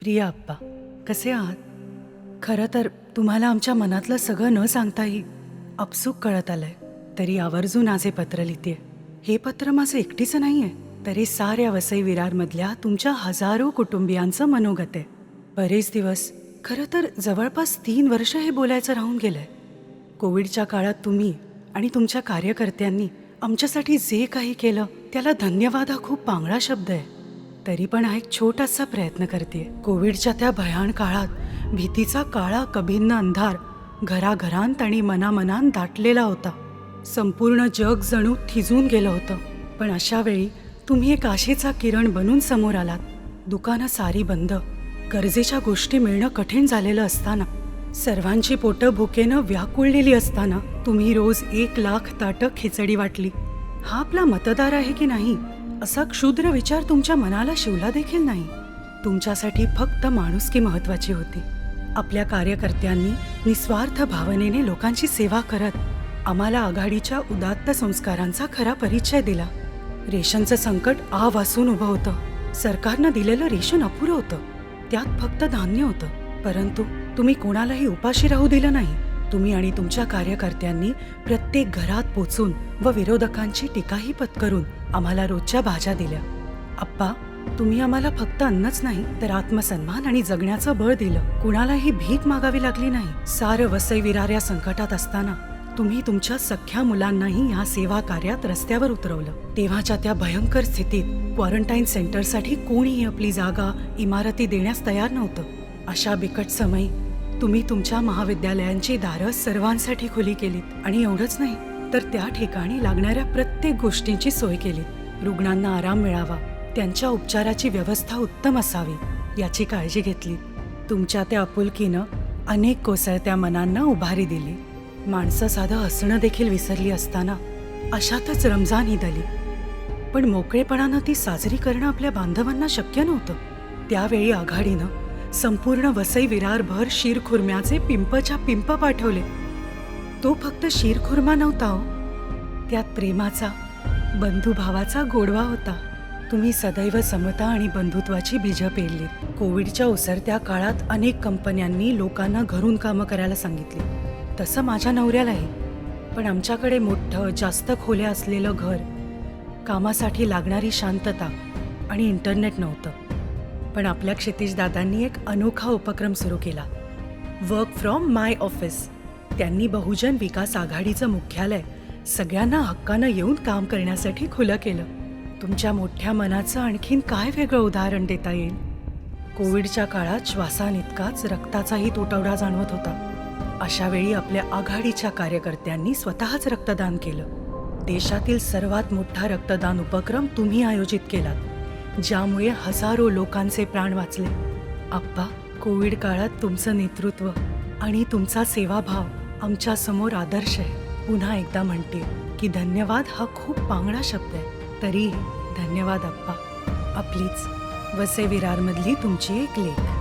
प्रिया आप्पा कसे आहात? खरं तर तुम्हाला आमच्या मनातलं सगळं न सांगताही अपसूक कळत आलंय. तरी आवर्जून आज हे पत्र लिहिते हे पत्र माझं एकटीचं नाही आहे तरी साऱ्या वसई विरारमधल्या तुमच्या हजारो कुटुंबियांचं मनोगत आहे. बरेच दिवस खरं तर जवळपास तीन वर्ष हे बोलायचं राहून गेलंय. कोविडच्या काळात तुम्ही आणि तुमच्या कार्यकर्त्यांनी आमच्यासाठी जे काही केलं त्याला धन्यवाद हा खूप पांगळा शब्द आहे. तरी पण हा एक छोटासा प्रयत्न करते कोविडच्या त्या भयान काळात भीतीचा काळा कभिन्न अंधार घराघरांत आणि मनामनांत दाटलेला होता. संपूर्ण जग जणू थिजून गेलं होतं. पण अशा वेळी तुम्ही एक आशेचा किरण बनून समोर आलात. दुकानं सारी बंद. गरजेच्या गोष्टी मिळणं कठीण झालेलं असताना. सर्वांची पोटं भुकेनं व्याकुळलेली असताना तुम्ही रोज एक लाख ताटं खिचडी वाटली. हा आपला मतदार आहे की नाही? असा क्षुद्र विचार तुमच्या मनाला शिवला देखील नाही. तुमच्यासाठी फक्त माणुसकी महत्वाची होती. आपल्या कार्यकर्त्यांनी निस्वार्थ भावनेने लोकांची सेवा करत आम्हाला आघाडीच्या उदात्त संस्कारांचा खरा परिचय दिला. रेशनचं संकट आ वासून उभं होतं. सरकारनं दिलेलं रेशन अपुरं होतं. त्यात फक्त धान्य होतं. परंतु तुम्ही कोणालाही उपाशी राहू दिलं नाही. तुम्ही आणि तुमच्या कार्यकर्त्यांनी प्रत्येक घरात पोचून व विरोधकांची टीकाही पत्करून आम्हाला रोजच्या भाज्या दिल्या. आप्पा तुम्ही आम्हाला फक्त अन्नच नाही तर आत्मसन्मान आणि जगण्याचं बळ दिलं. कुणालाही भीक मागावी लागली नाही. सारं वसई विराऱ्या संकटात असताना तुम्ही तुमच्या सख्या मुलांनाही ह्या सेवा कार्यात रस्त्यावर उतरवलं. तेव्हाच्या त्या भयंकर स्थितीत क्वारंटाईन सेंटरसाठी कोणीही आपली जागा इमारती देण्यास तयार नव्हतं. अशा बिकट समयी तुम्ही तुमच्या महाविद्यालयांची दारं सर्वांसाठी खुली केलीत. आणि एवढंच नाही तर त्या ठिकाणी लागणाऱ्या प्रत्येक गोष्टींची सोय केली. रुग्णांना आराम मिळावा त्यांच्या उपचाराची व्यवस्था उत्तम असावी याची काळजी घेतली. तुमच्या त्या आपुलकीनं अनेक कोसळत्या मनांना उभारी दिली. माणसं साधं हसणं देखील विसरली असताना अशातच रमजान ही दली पण मोकळेपणानं ती साजरी करणं आपल्या बांधवांना शक्य नव्हतं. त्यावेळी आघाडीनं संपूर्ण वसई विरारभर शिरखुर्म्याचे पिंपच्या पिंप पाठवले. तो फक्त शिरखुर्मा नव्हता हो. त्यात प्रेमाचा बंधुभावाचा गोडवा होता. तुम्ही सदैव समता आणि बंधुत्वाची बीजं पेरलीत. कोविडच्या उसरत्या काळात अनेक कंपन्यांनी लोकांना घरून कामं करायला सांगितली. तसं माझ्या नवऱ्यालाही पण आमच्याकडे मोठं जास्त खोल्या असलेलं घर कामासाठी लागणारी शांतता आणि इंटरनेट नव्हतं. पण आपल्या क्षितिज दादांनी एक अनोखा उपक्रम सुरू केला. Work from my office. त्यांनी बहुजन विकास आघाडीचं मुख्यालय सगळ्यांना हक्कानं येऊन काम करण्यासाठी खुलं केलं. तुमच्या मोठ्या मनाचं आणखीन काय वेगळं उदाहरण देता येईल? कोविडच्या काळात श्वासानितकाच रक्ताचाही तुटवडा जाणवत होता. अशा वेळी आपल्या आघाडीच्या कार्यकर्त्यांनी स्वतःच रक्तदान केलं. देशातील सर्वात मोठा रक्तदान उपक्रम तुम्ही आयोजित केलात ज्यामुळे हजारो लोकांचे प्राण वाचले. आप्पा कोविड काळात तुमचं नेतृत्व आणि तुमचा सेवाभाव आमच्यासमोर आदर्श आहे. पुन्हा एकदा म्हणते की धन्यवाद हा खूप पांगडा शब्द आहे. तरीही धन्यवाद आप्पा आपलीच वसे विरारमधली तुमची एक लेख.